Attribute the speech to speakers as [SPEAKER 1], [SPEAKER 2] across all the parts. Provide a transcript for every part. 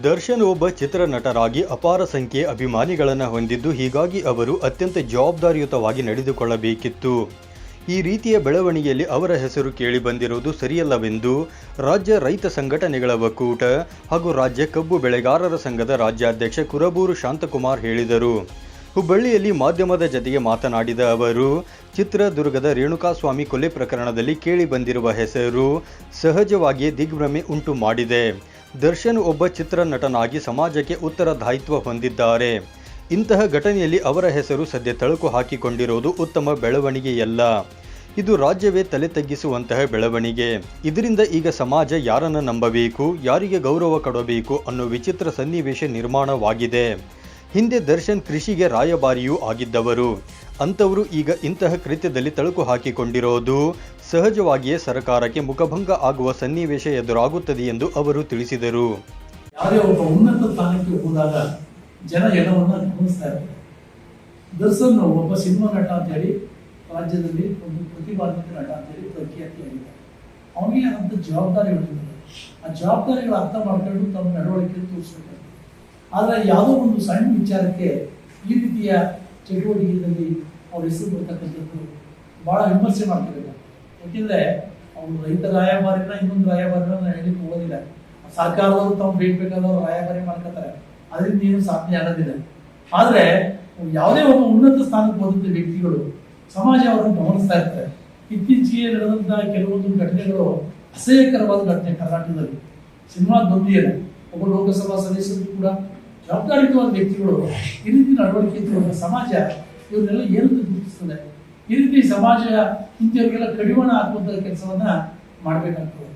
[SPEAKER 1] ದರ್ಶನ್ ಒಬ್ಬ ಚಿತ್ರನಟರಾಗಿ ಅಪಾರ ಸಂಖ್ಯೆ ಅಭಿಮಾನಿಗಳನ್ನು ಹೊಂದಿದ್ದು ಹೀಗಾಗಿ ಅವರು ಅತ್ಯಂತ ಜವಾಬ್ದಾರಿಯುತವಾಗಿ ನಡೆದುಕೊಳ್ಳಬೇಕಿತ್ತು. ಈ ರೀತಿಯ ಬೆಳವಣಿಗೆಯಲ್ಲಿ ಅವರ ಹೆಸರು ಕೇಳಿಬಂದಿರುವುದು ಸರಿಯಲ್ಲವೆಂದು ರಾಜ್ಯ ರೈತ ಸಂಘಟನೆಗಳ ಒಕ್ಕೂಟ ಹಾಗೂ ರಾಜ್ಯ ಕಬ್ಬು ಬೆಳೆಗಾರರ ಸಂಘದ ರಾಜ್ಯಾಧ್ಯಕ್ಷ ಕುರಬೂರು ಶಾಂತಕುಮಾರ್ ಹೇಳಿದರು. ಹುಬ್ಬಳ್ಳಿಯಲ್ಲಿ ಮಾಧ್ಯಮದ ಜತೆಗೆ ಮಾತನಾಡಿದ ಅವರು, ಚಿತ್ರದುರ್ಗದ ರೇಣುಕಾಸ್ವಾಮಿ ಕೊಲೆ ಪ್ರಕರಣದಲ್ಲಿ ಕೇಳಿಬಂದಿರುವ ಹೆಸರು ಸಹಜವಾಗಿಯೇ ದಿಗ್ಭ್ರಮೆ ಉಂಟು ಮಾಡಿದೆ. ದರ್ಶನ್ ಒಬ್ಬ ಚಿತ್ರನಟನಾಗಿ ಸಮಾಜಕ್ಕೆ ಉತ್ತರದಾಯಿತ್ವ ಹೊಂದಿದ್ದಾರೆ. ಇಂತಹ ಘಟನೆಯಲ್ಲಿ ಅವರ ಹೆಸರು ಸದ್ಯ ತಳುಕು ಹಾಕಿಕೊಂಡಿರುವುದು ಉತ್ತಮ ಬೆಳವಣಿಗೆಯಲ್ಲ. ಇದು ರಾಜ್ಯವೇ ತಲೆ ತಗ್ಗಿಸುವಂತಹ ಬೆಳವಣಿಗೆ. ಇದರಿಂದ ಈಗ ಸಮಾಜ ಯಾರನ್ನು ನಂಬಬೇಕು, ಯಾರಿಗೆ ಗೌರವ ಕೊಡಬೇಕು ಅನ್ನೋ ವಿಚಿತ್ರ ಸನ್ನಿವೇಶ ನಿರ್ಮಾಣವಾಗಿದೆ. ಹಿಂದೆ ದರ್ಶನ್ ಕೃಷಿಗೆ ರಾಯಭಾರಿಯೂ ಆಗಿದ್ದವರು. ಅಂಥವರು ಈಗ ಇಂತಹ ಕೃತ್ಯದಲ್ಲಿ ತಳುಕು ಹಾಕಿಕೊಂಡಿರೋದು. ಸಹಜವಾಗಿಯೇ ಸರ್ಕಾರಕ್ಕೆ ಮುಖಭಂಗ ಆಗುವ ಸನ್ನಿವೇಶ ಎದುರಾಗುತ್ತದೆ ಎಂದು ಅವರು ತಿಳಿಸಿದರು.
[SPEAKER 2] ಯಾವುದೇ ಒಬ್ಬ ಉನ್ನತ ಸ್ಥಾನಕ್ಕೆ ಹೋದಾಗ ಜನ ಎಲ್ಲವನ್ನ ಗಮನಿಸ್ತಾ ಇರ್ತಾರೆ. ದರ್ಶನ್ ಒಬ್ಬ ಸಿನಿಮಾ ನಟ ಅಂತ ಹೇಳಿ ರಾಜ್ಯದಲ್ಲಿ ಒಂದು ಪ್ರತಿಭಾನ್ವಿತ ನಟ ಅಂತ ಹೇಳಿ ಪ್ರಖ್ಯಾತಿಯಾಗಿದ್ದಾರೆ. ಅವನಿಗೆ ಅಂತ ಜವಾಬ್ದಾರಿಗಳಿದ್ದಾರೆ ಆ ಜವಾಬ್ದಾರಿಗಳು ಅರ್ಥ ಮಾಡ್ಕೊಂಡು ತಮ್ಮ ನಡವಳಿಕೆ ತೋರಿಸ್ಬೇಕಾಗ್ತದೆ ಆದರೆ ಯಾವುದೋ ಒಂದು ಸಣ್ಣ ವಿಚಾರಕ್ಕೆ ಈ ರೀತಿಯ ಚಟುವಟಿಕೆಗಳಲ್ಲಿ ಅವ್ರ ಹೆಸರು ಬರ್ತಕ್ಕಂಥದ್ದು ಬಹಳ ವಿಮರ್ಶೆ ಮಾಡ್ಕೋಬೇಕಾಗ್ತದೆ ಯಾಕೆಂದ್ರೆ ಅವ್ರು ರೈತ ರಾಯಭಾರಿನ ಇನ್ನೊಂದು ರಾಯಭಾರಿನ ಹೇಳಿಕ್ಕೆ ಹೋಗೋದಿಲ್ಲ. ಸರ್ಕಾರದವರು ತಾವು ಬೇಕಬೇಕಾದವರು ರಾಯಭಾರಿ ಮಾಡ್ಕೊತಾರೆ. ಅದರಿಂದ ಏನು ಸಾಧನೆ ಆಗೋದಿಲ್ಲ. ಆದರೆ ಯಾವುದೇ ಒಬ್ಬ ಉನ್ನತ ಸ್ಥಾನಕ್ಕೆ ಹೋದಂತ ವ್ಯಕ್ತಿಗಳು ಸಮಾಜ ಅವರನ್ನು ಗಮನಿಸ್ತಾ ಇರ್ತಾರೆ. ಇತ್ತೀಚೆಗೆ ನಡೆದಂತಹ ಕೆಲವೊಂದು ಘಟನೆಗಳು ಅಸಹ್ಯಕರವಾದ ಘಟನೆ ಕರ್ನಾಟಕದಲ್ಲಿ. ಸಿನಿಮಾ ದೊಂದಿಯಲ್ಲ ಒಬ್ಬ ಲೋಕಸಭಾ ಸದಸ್ಯರು ಕೂಡ ಜವಾಬ್ದಾರಿಯುತವಾದ ವ್ಯಕ್ತಿಗಳು ಈ ರೀತಿ ನಡವಳಿಕೆ ತೋರಿದ ಸಮಾಜ ಇವನ್ನೆಲ್ಲ ಏನಂತ ಗುರುತಿಸ್ತದೆ? ಈ ರೀತಿ ಸಮಾಜ ಇಂಥವ್ರಿಗೆಲ್ಲ ಕಡಿವಾಣ ಹಾಕುವಂತ ಕೆಲಸವನ್ನ ಮಾಡಬೇಕಾಗ್ತದೆ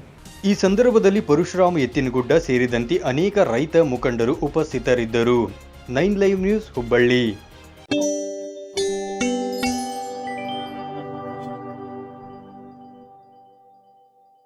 [SPEAKER 1] ಈ ಸಂದರ್ಭದಲ್ಲಿ ಪರಶುರಾಮ ಎತ್ತಿನಗುಡ್ಡ ಸೇರಿದಂತೆ ಅನೇಕ ರೈತ ಮುಖಂಡರು ಉಪಸ್ಥಿತರಿದ್ದರು. Nine live news Hubballi.